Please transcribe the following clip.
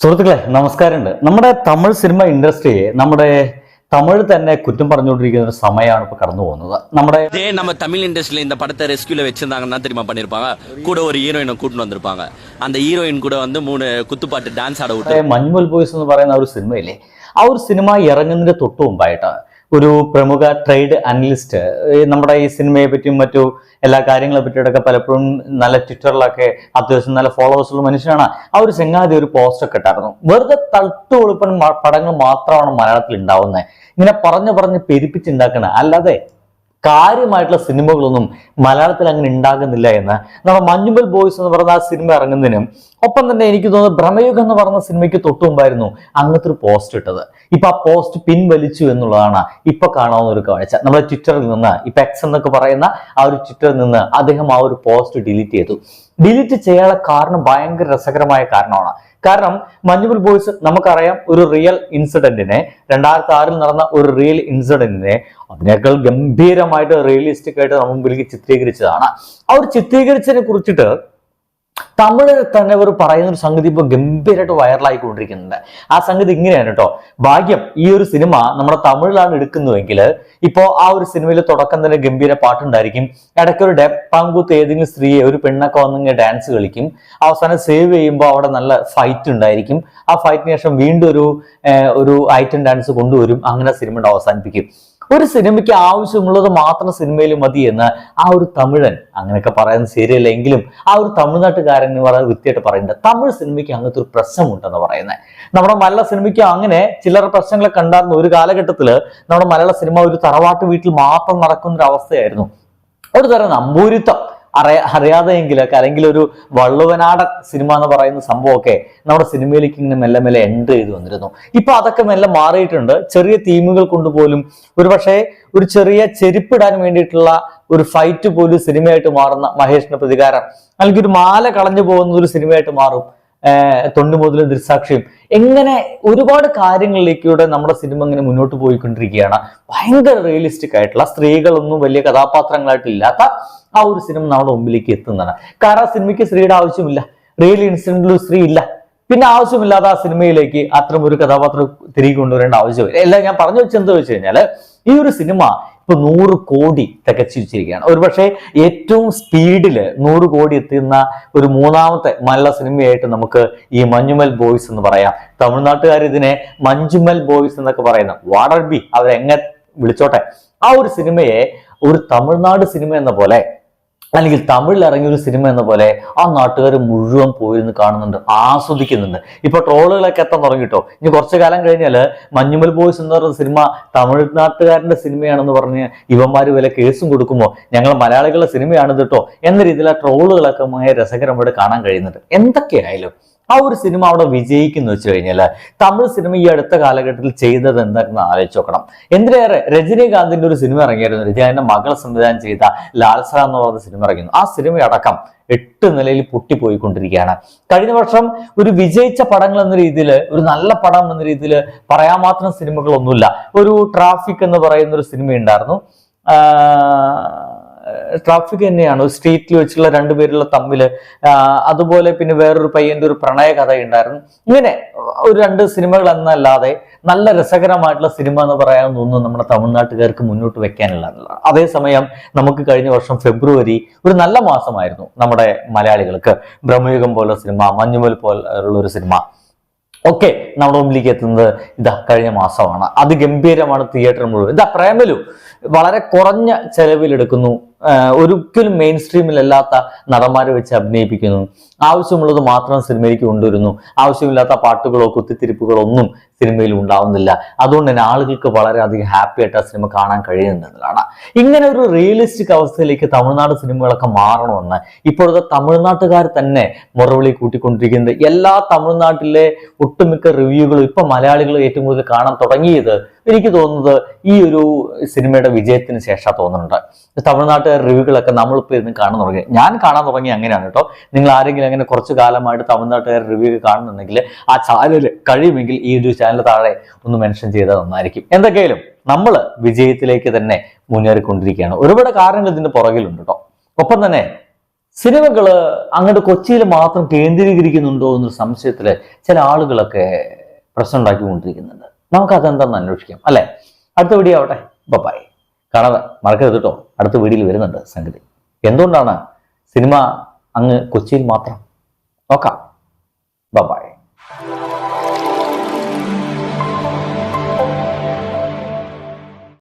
സുഹൃത്തുക്കളെ നമസ്കാരമുണ്ട് നമ്മുടെ തമിഴ് സിനിമ ഇൻഡസ്ട്രിയെ നമ്മുടെ തമിഴ് തന്നെ കുറ്റം പറഞ്ഞുകൊണ്ടിരിക്കുന്ന ഒരു സമയമാണ് ഇപ്പൊ കടന്നു പോകുന്നത് നമ്മുടെ இதே நம்ம தமிழ் இண்டஸ்ட்ரியில இந்த படத்தை ரெஸ்கியூல வச்சிருந்தாங்கன்னா தெரியுமா பண்ணிருப்பாங்க கூட ஒரு ஹீரோயினை கூட்டிட்டு வந்திருப்பாங்க அந்த ஹீரோயின் கூட வந்து மூணு குத்துப்பாட்டு டான்ஸ் ஆட விட்டு മഞ്ഞുമൽ ബോയ്സ് എന്ന് പറയുന്ന ആ ഒരു സിനിമയില്ലേ ആ ഒരു സിനിമ ഇറങ്ങുന്നതിന് തൊട്ട് മുമ്പായിട്ട് ഒരു പ്രമുഖ ട്രേഡ് അനലിസ്റ്റ് നമ്മുടെ ഈ സിനിമയെ പറ്റിയും മറ്റു എല്ലാ കാര്യങ്ങളെ പറ്റിയിട്ടൊക്കെ പലപ്പോഴും നല്ല ട്വിറ്ററിലൊക്കെ അത്യാവശ്യം നല്ല ഫോളോവേഴ്സുള്ള മനുഷ്യനാണ്. ആ ഒരു ചെങ്ങാതി ഒരു പോസ്റ്റ് ഒക്കെ ഇട്ടായിരുന്നു. വെറുതെ തട്ടു ഒളിപ്പൻ പടങ്ങൾ മാത്രമാണ് മലയാളത്തിൽ ഉണ്ടാവുന്നത്. ഇങ്ങനെ പറഞ്ഞു പറഞ്ഞ് പെരുപ്പിച്ചുണ്ടാക്കണ അല്ലാതെ കാര്യമായിട്ടുള്ള സിനിമകളൊന്നും മലയാളത്തിൽ അങ്ങനെ ഉണ്ടാകുന്നില്ല എന്ന്. നമ്മുടെ മഞ്ഞുമ്പൽ ബോയ്സ് എന്ന് പറഞ്ഞ ആ സിനിമ ഇറങ്ങുന്നതിനും ഒപ്പം തന്നെ എനിക്ക് തോന്നുന്നു ഭ്രമയുഗം എന്ന് പറഞ്ഞ സിനിമയ്ക്ക് തൊട്ടു മുമ്പായിരുന്നു അങ്ങനത്തെ ഒരു പോസ്റ്റ് ഇട്ടത്. ഇപ്പൊ ആ പോസ്റ്റ് പിൻവലിച്ചു എന്നുള്ളതാണ് ഇപ്പൊ കാണാവുന്ന ഒരു കാഴ്ച. നമ്മുടെ ട്വിറ്ററിൽ നിന്ന് ഇപ്പൊ എക്സ് എന്നൊക്കെ പറയുന്ന ആ ഒരു ട്വിറ്ററിൽ നിന്ന് അദ്ദേഹം ആ ഒരു പോസ്റ്റ് ഡിലീറ്റ് ചെയ്തു. ഡിലീറ്റ് ചെയ്യാനുള്ള കാരണം ഭയങ്കര രസകരമായ കാരണമാണ്. കാരണം മഞ്ഞുപുൽ ബോയ്സ് നമുക്കറിയാം ഒരു റിയൽ ഇൻസിഡന്റിനെ രണ്ടായിരത്തി ആറിൽ നടന്ന ഒരു റിയൽ ഇൻസിഡന്റിനെ അതിനേക്കാൾ ഗംഭീരമായിട്ട് റിയലിസ്റ്റിക് ആയിട്ട് മുമ്പിലേക്ക് ചിത്രീകരിച്ചതാണ്. ആ ഒരു ചിത്രീകരിച്ചതിനെ കുറിച്ചിട്ട് തമിഴിൽ തന്നെ ഒരു പറയുന്ന ഒരു സംഗതി ഇപ്പൊ ഗംഭീരമായിട്ട് വൈറലായിക്കൊണ്ടിരിക്കുന്നുണ്ട്. ആ സംഗതി ഇങ്ങനെയാണ് കേട്ടോ. ഭാഗ്യം ഈ ഒരു സിനിമ നമ്മുടെ തമിഴിലാണ് എടുക്കുന്നുവെങ്കിൽ ഇപ്പോ ആ ഒരു സിനിമയിൽ തുടക്കം തന്നെ ഗംഭീര പാട്ടുണ്ടായിരിക്കും. ഇടയ്ക്ക് ഒരു ഡെപ്പാങ്കൂത്ത് ഏതെങ്കിലും സ്ത്രീയെ ഒരു പെണ്ണൊക്കെ വന്നിങ്ങനെ ഡാൻസ് കളിക്കും. അവസാനം സേവ് ചെയ്യുമ്പോൾ അവിടെ നല്ല ഫൈറ്റ് ഉണ്ടായിരിക്കും. ആ ഫൈറ്റിന് ശേഷം വീണ്ടും ഒരു ഒരു ഐറ്റം ഡാൻസ് കൊണ്ടുവരും. അങ്ങനെ സിനിമ അവസാനിപ്പിക്കും. ഒരു സിനിമയ്ക്ക് ആവശ്യമുള്ളത് മാത്രം സിനിമയിൽ മതി എന്ന് ആ ഒരു തമിഴൻ അങ്ങനെയൊക്കെ പറയുന്നത് ശരിയല്ല എങ്കിലും ആ ഒരു തമിഴ്നാട്ടുകാരൻ എന്ന് പറയുന്നത് വൃത്തിയായിട്ട് പറയുന്നുണ്ട്. തമിഴ് സിനിമയ്ക്ക് അങ്ങനത്തെ ഒരു പ്രശ്നമുണ്ടെന്ന് പറയുന്നത്. നമ്മുടെ മലയാള സിനിമയ്ക്ക് അങ്ങനെ ചില്ലറ പ്രശ്നങ്ങളെ ഉണ്ടായിരുന്ന ഒരു കാലഘട്ടത്തിൽ നമ്മുടെ മലയാള സിനിമ ഒരു തറവാട്ട് വീട്ടിൽ മാത്രം നടക്കുന്ന ഒരു അവസ്ഥയായിരുന്നു ഒരു തരം നമ്പൂരിത്തം. അറിയ അറിയാതെയെങ്കിലൊക്കെ അല്ലെങ്കിൽ ഒരു വള്ളുവനാട സിനിമ എന്ന് പറയുന്ന സംഭവമൊക്കെ നമ്മുടെ സിനിമയിലേക്ക് ഇങ്ങനെ മെല്ലെ മെല്ലെ എൻട്രി ചെയ്ത് വന്നിരുന്നു. ഇപ്പൊ അതൊക്കെ മെല്ലെ മാറിയിട്ടുണ്ട്. ചെറിയ തീമുകൾ കൊണ്ടുപോലും ഒരു പക്ഷേ ഒരു ചെറിയ ചെരുപ്പിടാൻ വേണ്ടിയിട്ടുള്ള ഒരു ഫൈറ്റ് പോലും സിനിമയായിട്ട് മാറുന്ന മഹേഷിന്റെ പ്രതികാരം അല്ലെങ്കിൽ ഒരു മാല കളഞ്ഞു പോകുന്ന ഒരു സിനിമയായിട്ട് മാറും. തൊണ്ണു മുതൽ ദൃസാക്ഷിയും എങ്ങനെ ഒരുപാട് കാര്യങ്ങളിലേക്കൂടെ നമ്മുടെ സിനിമ ഇങ്ങനെ മുന്നോട്ട് പോയിക്കൊണ്ടിരിക്കുകയാണ്. ഭയങ്കര റിയലിസ്റ്റിക് ആയിട്ടുള്ള സ്ത്രീകളൊന്നും വലിയ കഥാപാത്രങ്ങളായിട്ട് ഇല്ലാത്ത ആ ഒരു സിനിമ നമ്മുടെ മുമ്പിലേക്ക് എത്തുന്നതാണ്. കാരണം സിനിമയ്ക്ക് സ്ത്രീയുടെ ആവശ്യമില്ല. റിയൽ ഇൻസിഡന്റിൽ സ്ത്രീ ഇല്ല. പിന്നെ ആവശ്യമില്ലാതെ ആ സിനിമയിലേക്ക് അത്തരം ഒരു കഥാപാത്രം തിരികെ കൊണ്ടുവരേണ്ട ആവശ്യമില്ല. എല്ലാം ഞാൻ പറഞ്ഞു വെച്ചെന്താ വെച്ച് കഴിഞ്ഞാൽ ഈ ഒരു സിനിമ ഇപ്പൊ നൂറ് കോടി തികച്ചു വെച്ചിരിക്കുകയാണ്. ഒരുപക്ഷെ ഏറ്റവും സ്പീഡിൽ നൂറ് കോടി എത്തുന്ന ഒരു മൂന്നാമത്തെ മലയാള സിനിമയായിട്ട് നമുക്ക് ഈ മഞ്ഞുമൽ ബോയ്സ് എന്ന് പറയാം. തമിഴ്നാട്ടുകാർ ഇതിനെ മഞ്ജുമൽ ബോയ്സ് എന്നൊക്കെ പറയുന്ന. വാടർ ബി അവരെങ്ങനെ വിളിച്ചോട്ടെ? ആ ഒരു സിനിമയെ ഒരു തമിഴ്നാട് സിനിമ എന്ന പോലെ അല്ലെങ്കിൽ തമിഴിൽ ഇറങ്ങിയ ഒരു സിനിമ എന്ന പോലെ ആ നാട്ടുകാർ മുഴുവൻ പോയിരുന്ന് കാണുന്നുണ്ട് ആസ്വദിക്കുന്നുണ്ട്. ഇപ്പൊ ട്രോളുകളൊക്കെ എത്താൻ തുടങ്ങിട്ടോ ഇനി കുറച്ചു കാലം കഴിഞ്ഞാൽ മഞ്ഞുമൽ ബോയ്സ് എന്ന് പറയുന്ന സിനിമ തമിഴ്നാട്ടുകാരന്റെ സിനിമയാണെന്ന് പറഞ്ഞ് ഇവന്മാര് വില കേസും കൊടുക്കുമോ? ഞങ്ങൾ മലയാളികളുടെ സിനിമയാണ് കേട്ടോ എന്ന രീതിയിലുള്ള ട്രോളുകളൊക്കെ രസകരമായിട്ട് കാണാൻ കഴിയുന്നുണ്ട് എന്തൊക്കെയായാലും ആ ഒരു സിനിമ അവിടെ വിജയിക്കുന്നു വെച്ച് കഴിഞ്ഞാൽ തമിഴ് സിനിമ ഈ അടുത്ത കാലഘട്ടത്തിൽ ചെയ്തത് എന്താണെന്ന് ആലോചിച്ച് നോക്കണം. എന്തിനേറെ രജനീകാന്തിന്റെ ഒരു സിനിമ ഇറങ്ങിയായിരുന്നു. രജനീകാന്തിന്റെ മകൾ സംവിധാനം ചെയ്ത ലാൽസ എന്ന് പറയുന്ന സിനിമ ഇറങ്ങിയിരുന്നു. ആ സിനിമയടക്കം എട്ട് നിലയിൽ പൊട്ടിപ്പോയിക്കൊണ്ടിരിക്കുകയാണ്. കഴിഞ്ഞ വർഷം ഒരു വിജയിച്ച പടങ്ങൾ എന്ന രീതിയിൽ ഒരു നല്ല പടം എന്ന രീതിയിൽ പറയാൻ മാത്രം സിനിമകളൊന്നുമില്ല. ഒരു ട്രാഫിക് എന്ന് പറയുന്ന ഒരു സിനിമ ഉണ്ടായിരുന്നു ട്രാഫിക് തന്നെയാണ്. സ്ട്രീറ്റിൽ വെച്ചുള്ള രണ്ടുപേരുള്ള തമ്മിൽ അതുപോലെ പിന്നെ വേറൊരു പയ്യന്റെ ഒരു പ്രണയ കഥ ഉണ്ടായിരുന്നു ഇങ്ങനെ ഒരു രണ്ട് സിനിമകൾ എന്നല്ലാതെ നല്ല രസകരമായിട്ടുള്ള സിനിമ എന്ന് പറയാനൊന്നും നമ്മുടെ തമിഴ്നാട്ടുകാർക്ക് മുന്നോട്ട് വെക്കാനില്ല. അതേസമയം നമുക്ക് കഴിഞ്ഞ വർഷം ഫെബ്രുവരി ഒരു നല്ല മാസമായിരുന്നു നമ്മുടെ മലയാളികൾക്ക്. ബ്രഹ്മയുഗം പോലുള്ള സിനിമ മഞ്ഞുമൽ പോലുള്ള ഒരു സിനിമ. ഒക്കെ നമ്മുടെ മുമ്പിലേക്ക് എത്തുന്നത് ഇതാ കഴിഞ്ഞ മാസമാണ്. അതിഗംഭീരമാണ് തിയേറ്റർ മുഴുവൻ. ഇതാ പ്രേമലു വളരെ കുറഞ്ഞ ചെലവിലെടുക്കുന്നു. ഒരിക്കലും മെയിൻ സ്ട്രീമിലല്ലാത്ത നടന്മാരെ വെച്ച് അഭിനയിപ്പിക്കുന്നു. ആവശ്യമുള്ളത് മാത്രം സിനിമയിലേക്ക് കൊണ്ടുവരുന്നു. ആവശ്യമില്ലാത്ത പാട്ടുകളോ കുത്തിത്തിരിപ്പുകളോ ഒന്നും സിനിമയിൽ ഉണ്ടാവുന്നില്ല. അതുകൊണ്ട് തന്നെ ആളുകൾക്ക് വളരെയധികം ഹാപ്പി ആയിട്ട് ആ സിനിമ കാണാൻ കഴിയുന്നതാണ് ഇങ്ങനെ ഒരു റിയലിസ്റ്റിക് അവസ്ഥയിലേക്ക് തമിഴ്നാട് സിനിമകളൊക്കെ മാറണമെന്ന് ഇപ്പോഴത്തെ തമിഴ്നാട്ടുകാർ തന്നെ മുറവിളി കൂട്ടിക്കൊണ്ടിരിക്കുന്നത്. എല്ലാ തമിഴ്നാട്ടിലെ ഒട്ടുമിക്ക റിവ്യൂകളും ഇപ്പൊ മലയാളികൾ ഏറ്റവും കൂടുതൽ കാണാൻ തുടങ്ങിയത് എനിക്ക് തോന്നുന്നത് ഈ ഒരു സിനിമയുടെ വിജയത്തിന് ശേഷം തോന്നുന്നുണ്ട്. തമിഴ്നാട്ടുകാർ റിവ്യൂകളൊക്കെ നമ്മളിപ്പോൾ ഇരുന്ന് കാണാൻ തുടങ്ങി. ഞാൻ കാണാൻ തുടങ്ങി അങ്ങനെയാണ് കേട്ടോ. നിങ്ങൾ ആരെങ്കിലും അങ്ങനെ കുറച്ച് കാലമായിട്ട് തമിഴ്നാട്ടുകാർ റിവ്യൂ കാണുന്നുണ്ടെങ്കിൽ ആ ചാനൽ കഴിയുമെങ്കിൽ ഈ ഒരു ചാനൽ താഴെ ഒന്ന് മെൻഷൻ ചെയ്താൽ നന്നായിരിക്കും. എന്തൊക്കെയാലും നമ്മൾ വിജയത്തിലേക്ക് തന്നെ മുന്നേറിക്കൊണ്ടിരിക്കുകയാണ്. ഒരുപാട് കാരണങ്ങൾ ഇതിന്റെ പുറകിലുണ്ട് കേട്ടോ. ഒപ്പം തന്നെ സിനിമകൾ അങ്ങോട്ട് കൊച്ചിയിൽ മാത്രം കേന്ദ്രീകരിക്കുന്നുണ്ടോ എന്നൊരു സംശയത്തിൽ ചില ആളുകളൊക്കെ പ്രശ്നം ഉണ്ടാക്കിക്കൊണ്ടിരിക്കുന്നുണ്ട് നമുക്ക് അതെന്താന്ന് അന്വേഷിക്കാം അല്ലേ? അടുത്ത വീഡിയോ ആവട്ടെ. ബപ്പായി കാണാതെ മറക്കരുത് കേട്ടോ അടുത്ത വീഡിയോയിൽ വരുന്നുണ്ട് സംഗതി. എന്തുകൊണ്ടാണ് സിനിമ അങ്ങ് കൊച്ചിയിൽ മാത്രം